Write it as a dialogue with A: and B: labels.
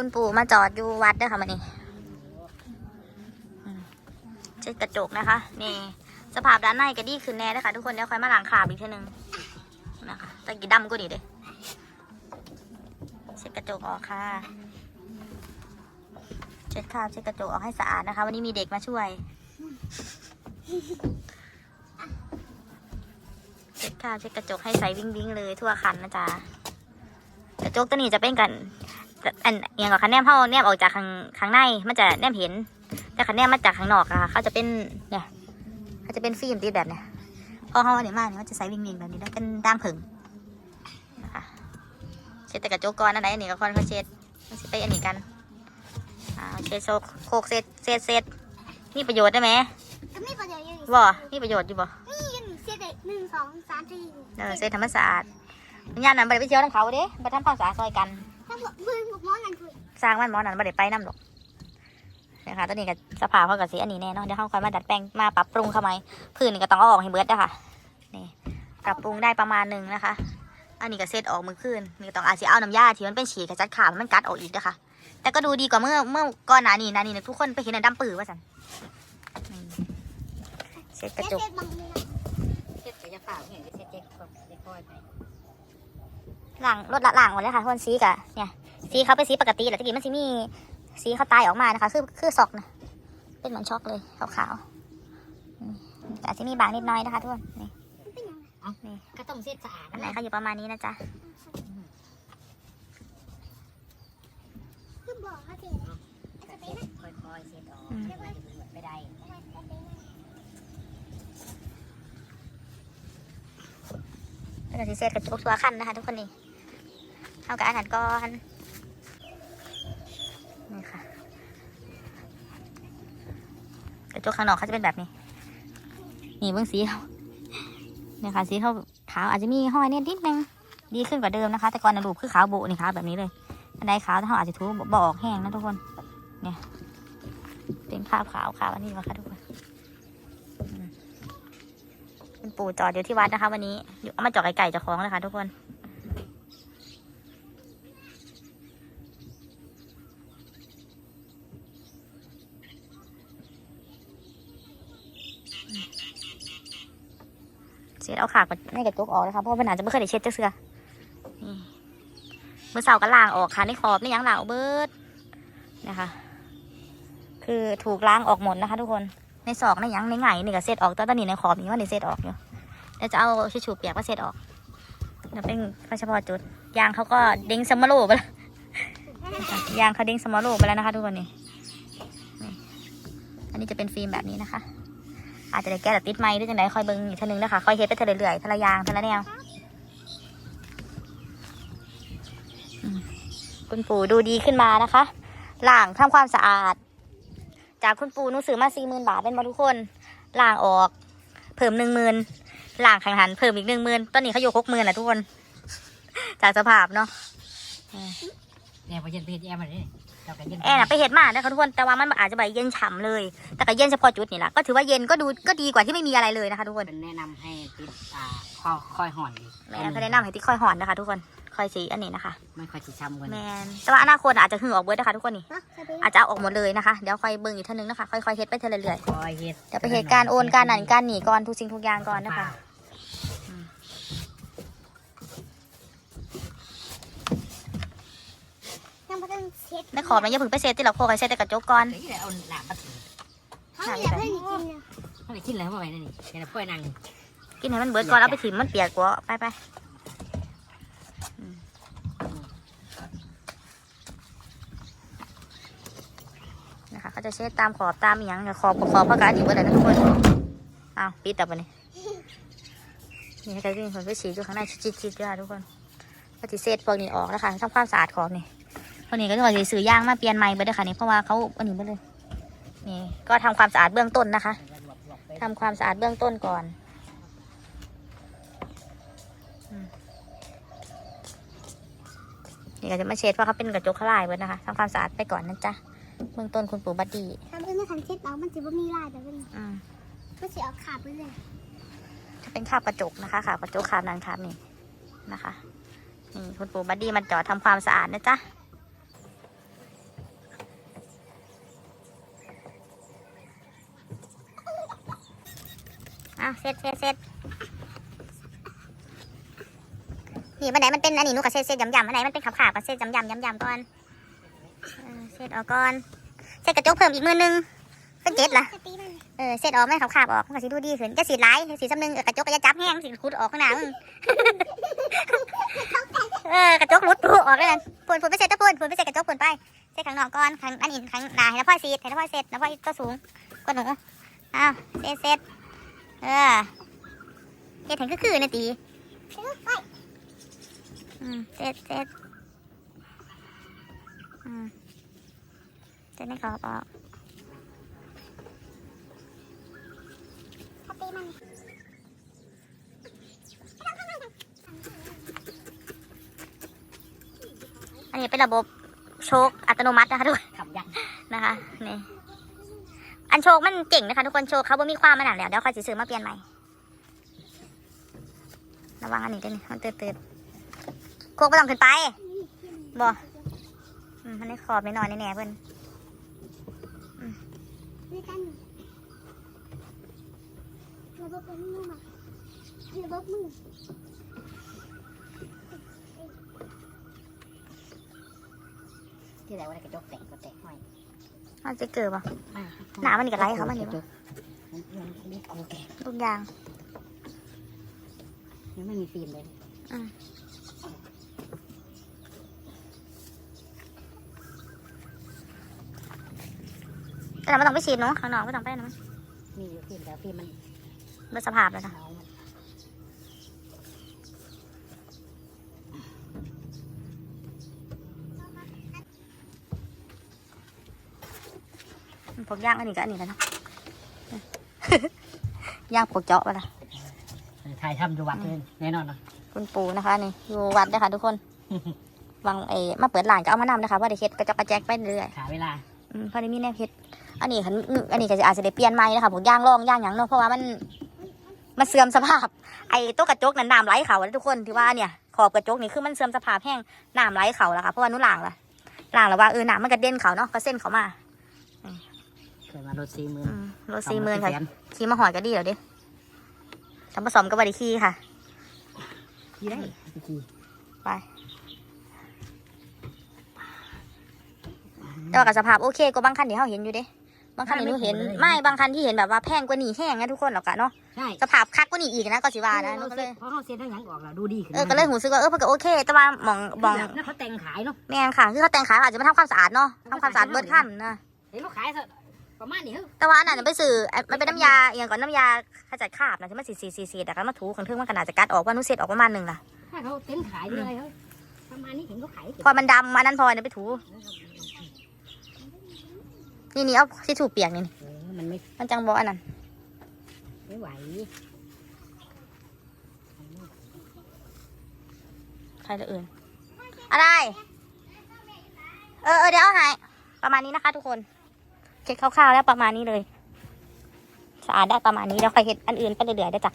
A: คุณปู่มาจอดอยู่วัดเด้วยค่ะมันนี่เช็ดกระจกนะคะ นี่ สภาพด้านในก็ดีขึ้นแน่เลยค่ะทุกคนเดี๋ยวค่อยมาล้างขาบอีกทีนึงนะคะตะกี้ดำก็ดีเด้เช็ดกระจกออกค่ะ เช็ดคราบเช็ดกระจกออกให้สะอาดนะคะ วันนี้มีเด็กมาช่วย เช็ดคราบเช็ดกระจกให้ใสวิ่งวิ่งๆเลยทั่วคันนะจ๊ะกระจกตัวนี้จะเป็นกัน อันอยังกับคันแนมเข้าแนมออกจากข้างข้างในมันจะแนมเห็น แต่คันแนมมาจากข้างนอกอะค่ะเขาจะเป็นเนี่ยเขาจะเป็นฟิล์มติดแบบเนี้ยพอเขาเนี่ยมากเนี่ยมันจะใสวิ่งวิ่งๆแบบนี้แล้วเป็นด่างผึ่งนะคะเช็ดแต่กระจกก่อนอันไหนอันนี้ก็ค่อนเขาเช็ดมันจะไปอันนี้กันอ่าเช็ดโซกโคกเช็ดเช็ดเช็ดมีประโยชน์ได้ไหม
B: ก็มีประโยชน์อยู่
A: บ่มีประโยชน์อยู่บ่
B: นี่ยังเสียได้หนึ่งสองสามสี่
A: เออเช็ดทำให้สะอาดญาตินั้นบ่ไปเที่ยวน้ำเขาเด้ไปทำความสะอาดซอยกัน
B: ถ้าบอกเพื่อนบอกมอนั่นคือ
A: สร้างมันหมอนันไม่ได้ไปน้ำหรอกนะคะตอนนี้ก็สภาพเขากับสีอันนี้แน่เนอนเดี๋ยวเขาค่อยมาดัดแปลงมาปรับปรุงเข้ามาพื้นนี่ก็ต้องเอาออกให้เบิร์ดนะคะนี่ปรับปรุงได้ประมาณหนึ่งนะคะ อันนี้ก็เซตออกมือขึ้นนี่ก็ต้องอาจจะเอาน้ำยาที่มันเป็นฉีกกระจัดขามันกัดออกอีกนะคะ แต่ก็ดูดีกว่าเมื่อเมื่อก่อนหน้านี้นะนี่นะทุกคนไปเห็นในดำปื้อว่าสันนี่เซตกระจก
B: เสียบางมือ
C: เช็ดกระยาเปล่าเนี่ยจะเช็ดเจ๊กคนเจ๊กค่อยไป
A: ล่างรถละล่างหมดเลยค่ะทุกคนสีกะเนี่ยสีเขาเป็นสีปกติแหละตะกี้มันสีมีสีเขาตายออกมานะคะ คือคือซอกนะเป็นเหมือนช็อกเลยขาวๆอืมแต่อาจจะมีบางนิดหน้อยนะคะทุกคนนี่
B: เป็นยังไง
A: นี่
C: ก็ต้องเช็ดสะอาด
A: อันไหนเขาอยู่ประมาณนี้นะจ๊ะ
B: คือบอกเขาเจ๊จะไป
C: เช็ด
B: นะ
C: ค่อยๆเช็ดออกไม่ได้
A: แล้วก็สีเซตกระจกทัวขั้นนะคะทุกคนนี่ เข้ากับอาหารก่อนนี่ค่ะกระจกข้างนอกเขาจะเป็นแบบนี้ นี่เบื้องสีเขาเนี่ยค่ะสีเขาขาวอาจจะมีห้อยเนิดนิดนึงดีขึ้นกว่าเดิมนะคะ แต่ก่อนนะรูปคือขาวโบนี่ขาวแบบนี้เลยอันใดขาวถ้าเขาอาจจะทูบออกแห้งนะทุกคน เนี่ย เป็นภาพขาวขาวอันนี้นะคะทุกคนอืมคุณปู่จอดอยู่ที่วัดนะคะ วันนี้อยู่เอามาจอดไก่ๆจะคล้าของเลยค่ะทุกคน สียเอาขากในกระจกออกเลยค่ะเพราะว่าปัญหาจะไม่เคยได้เช็ดเจักเสือเมื่อเสาร์ก็ล้างออกค่ะในขอบในหยังล้างเบิดนะคะ คือถูกล้างออกหมดนะคะ ทุกคนในศอกในยังในไงนี่ก็เซตออกตอนนี้ในขอบนี่ว่าในเซตออกอยู่เดี๋ยวจะเอาชิชูเปียกมาเซตออกเดี๋ยวเป็นเฉพาะจุดยางเขาก็เด้งสมอโลไปแล้วยางเขาเด้งสมอโลไปแล้วนะคะ ทุกคนนี่อันนี้จะเป็นฟิล์มแบบนี้นะคะ อาจจะได้แก้แต่ติดไม้ด้วยจังไดคอยเบิ้งอีกเท่านึงนะคะคอยเฮ็ดไปเท่าเรื่อยๆท่าละยางท่าละแนวอืมคุณปู่ดูดีขึ้นมานะคะล้างทำความสะอาด จากคุณปู่หนูซื้อมาสี่หมื่นบาทเป็นมาทุกคนล้างออก เพิ่มหนึ่งหมื่นล้างแข่งหันเพิ่มอีกหนึ่งหมื่นตอนนี้เขาอยู่หกหมื่นแหละทุกคน จากสภาพเนาะ
C: เนี่ยพอเย็นไปเห็นแอร์มันนี่เราก็เย็น
A: แอร์น่ะไปเห็ดมานะคะทุกคนแต่ว่ามันอาจจะแบบเย็นฉ่ำเลย แต่ก็เย็นเฉพาะจุดนี่แหละก็ถือว่าเย็นก็ดูก็ดีกว่าที่ไม่มีอะไรเลยนะคะทุกคน
C: เป็นแนะนำให้ติดอ่าคอคอยห่อน
A: แมนเขาแนะนำให้ที่คอยหอนนะคะ ทุกคนคอยสีอันนี้นะคะ
C: ไม่ค่อยชิช้ำกัน
A: แมนแต่ว่าอนาคตอาจจะหึงออกเบิร์ดนะคะทุกคนนี่
B: เนาะจะไป
A: อาจจะเอาออกหมดเลยนะคะเดี๋ยวคอยเบิ่งอีกเท่านึงนะคะค่อยๆเฮ็ดไปเท่าเรื่อย
C: คอยเฮ็ด
A: ๆเดี๋ยวไปเหตุการณ์โอนการนั่นการหนีก่อนทุกสิ่งทุกอย่างก่อนนะคะ
B: ยังไม่ ต้องเช็ด
A: ในขอบนะอย่าเพึ่งไปเซตที่เราโคกให้เซตแต่กระจกก่อน
C: เดี๋ยวจะเอาหลาบมาถึง
B: เขาอยากให้หนูกินนี่ย
C: เขาเลยกินแล้วเมื่อไหร่นั่นนี่แค่พ่อยนั่ง
A: กินให้มันเบิดก่อนเอาไปถิ่มมันเปียกกว่าไปไปนะคะเขาจะเช็ดตามขอบตามอหย่างขอบกับขอบเพราะการอีกเบิร์ดเลยนะทุกคนอ้าวปิดแต่ปนี่นี่ให้ใครที่มีคนไปฉีดอยู่ข้างในชิดๆด้วยทุกคนก็จะเซตพวกนี้ออกนะคะทำความสะอาดขอบนี่ วกนี้ก็จะจะซื้อยางมาเปลี่ยนใหม่ไปเลยค่ะนี่เพราะว่าเขาอันนี้ไปเลยนี่ก็ทำความสะอาดเบื้องต้นนะคะทำความสะอาดเบื้องต้นก่อนนี่ก็จะมาเช็ดเพราะเขาเป็นกระจกขลายเบิดนะคะทำความสะอาดไปก่อนนะจ๊ะเบื้องต้นคุณปู่บัดดี้
B: ทำเพื่อนไม่ทันเช็ดเอามันจะไม่มีลายแบบนี้
A: อืม
B: ก็จะเอาขาดไปเลย
A: จะเป็นคราบกระจกนะคะค่ะกระจกคราบนั้นคราบนี่นะคะนี่คุณปู่บัดดี้มันจอดทำความสะอาดนะจ๊ะ เอาเสร็จเสร็จเสร็จนี่บันไดมันเป็นอันนี้นูก็เสร็จเสร็จยำยำอันไหนมันเป็นขาบขาบก็เสร็จยำยำยำยำก่อนเออเสร็จออกก่อนเสร็จกระจกเพิ่มอีกมือนึงเป็นเจ็ดละเออเสร็จออกไม่ขาบขาบออกมันก็สิดูดีขึ้นจะสีร้ายสีซ้ำหนึงกระจกก็จะจับแห้งสีคุดออกข้างหน้ามึงเออกระจกรุดปูออกเลยนั่นปูนปูนไปเสร็จตะปูนปูนไปเสร็จกระจกปูนไปเสร็จข้างนอกก่อนข้างอันนี้ข้างหน้าให้แล้วพ่อสีให้แล้วพ่อเสร็จแล้วพ่อตัวสูงกว่าหนูอ้าวเสร็จเสร็จ เออเฮ็ดถึงก็คือนาตี
B: เออไป
A: อืมเสร็จเสร็จอืมเสร็จไม่ขอบออก
B: จะตีมัน
A: อันนี้เป็นระบบโชคอัตโนมัตินะคะทุกคน
C: ขับยัน
A: นะคะนี่ อันโชคมันเก่งนะคะทุกคนโชคเขาบ่มีความมันหนักแล้วเดี๋ยวเขาจะซื้อมาเปลี่ยนใหม่ระวังอันนี้ด้วยนี่มันตืดๆโคกไม่ต้องขึ้นไปบ่อืมมันได้ขอบไม่นอนแน่ๆเพื่อน
B: ด้วยกันระบบเป็นมือมาระบบมือ
C: ที่ไหนว่าได้กระจกแตกก็แตกห้อย
A: มันจะเกิดป่ะ
C: มา
A: หนามันนี่ก็ไล่เขามันนี่วะ
C: มันมันนี่โอเค
A: ทุกอย่าง
C: ยังไม่มีฟิล์มเลย
A: แต่เราไม่ต้องไปฉีดเนาะข้างนอกไม่ต้องไปนะ
C: มีอยู่ฟิล์มแต่ฟิล์มมัน
A: เมื่อสภาพเลยค่ะ
C: เนามัน
A: ผมย่างอันนี้ก็อันนี้แล้วเนาะย่างปกเจาะไปละ
C: ถ่ายทำอยู่วัดเลยแน่นอนเนาะ
A: คุณปูนะคะนี่อยู่วัดนะคะทุกคนวังเอมาเปิดร้านก็เอามานำนะคะว่าได้เฮ็ดกระจอกกระแจกไปเรื่อย
C: ขาเวลา
A: ๆอืมพอได้มีแนวเฮ็ดอันนี้คันอันนี้ก็จะอาจจะได้เปลี่ยนใหม่นะคะผมย่างร่องย่างหยังเนาะเพราะว่ามันมันเสื่อมสภาพ ไอ้ตัวกระจกนั้นน้ำไหลเขาแล้วทุกคนที่ว่าเนี่ยขอบกระจกนี่คือมันเสื่อมสภาพแห้งน้ำไหลเขาแล้วค่ะเพราะว่านุ่นล่างละล่างแล้วว่าเออน้ำมันกระเด็นเขาเนาะก็เส้นเขามา
C: เคยมารถสี่หมื่น
A: อืมรถสี่หมื่นค่ะ
C: สอง
A: ขี่มาหอยก็ดีเดี๋ยวดิทำผสมกับบริคีค่ะ
C: ขี่ได้ขี่
A: ไปแต่ว่ากับสภาพโอเคก็บางคันที่เขาเห็นอยู่เด้บางคันที่หนูเห็นไม่บางคันที่เห็นแบบว่าแพงกว่านี้แห้งนะทุกคนหรอกกะเนาะ
C: ใช่
A: สภาพคักกว่านี้อีกนะก็สิว่านะหนูก็เลย
C: เพราะเขาเซ็นทั้งหยังออกแล้วดูดีขึ้น
A: เออก็เลยหูซึกว่าเออเพิ่นก็โอเค แต่ว่าหมองมอง
C: นั่นเขาแต่งขายเนาะ
A: แม่งค่ะคือเขาแต่งขายอาจจะมาทำความสะอาดเนาะทำความสะอาดเบิดขั้นนะ
C: เห็นเขาขายซะ ประมาณนี้เฮ้ย
A: แต่ว่าอันนั้นไปสื่อมันเป็นน้ำยาอย่างก่อนน้ำยาขจัดคราบนะที่มันสีสีสีสีแต่ก็มาถูของเทิงมันก็น่าจะกัดออกว่านุเสร็จออกประมาณหนึ่งล่ะ
C: ถ้าเขาเต็นขายเลยเฮ้ยประมาณนี้เห็นเขาขาย
A: พอมันดำอันนั้นพอเนี่ยไปถู นี่นี่เอาที่ถูเปียกนี่นี่
C: เออมันไม่
A: มันจังบออันนั้น
C: ไม่ไหว
A: ใครจะอื่นอะไรเออเออเดี๋ยวเอาให้ประมาณนี้นะคะทุกคน เช็คคร่าวๆแล้วประมาณนี้เลย สะอาดได้ประมาณนี้แล้วค่อยเห็ดอันอื่นไปเรื่อยๆได้จ้ะ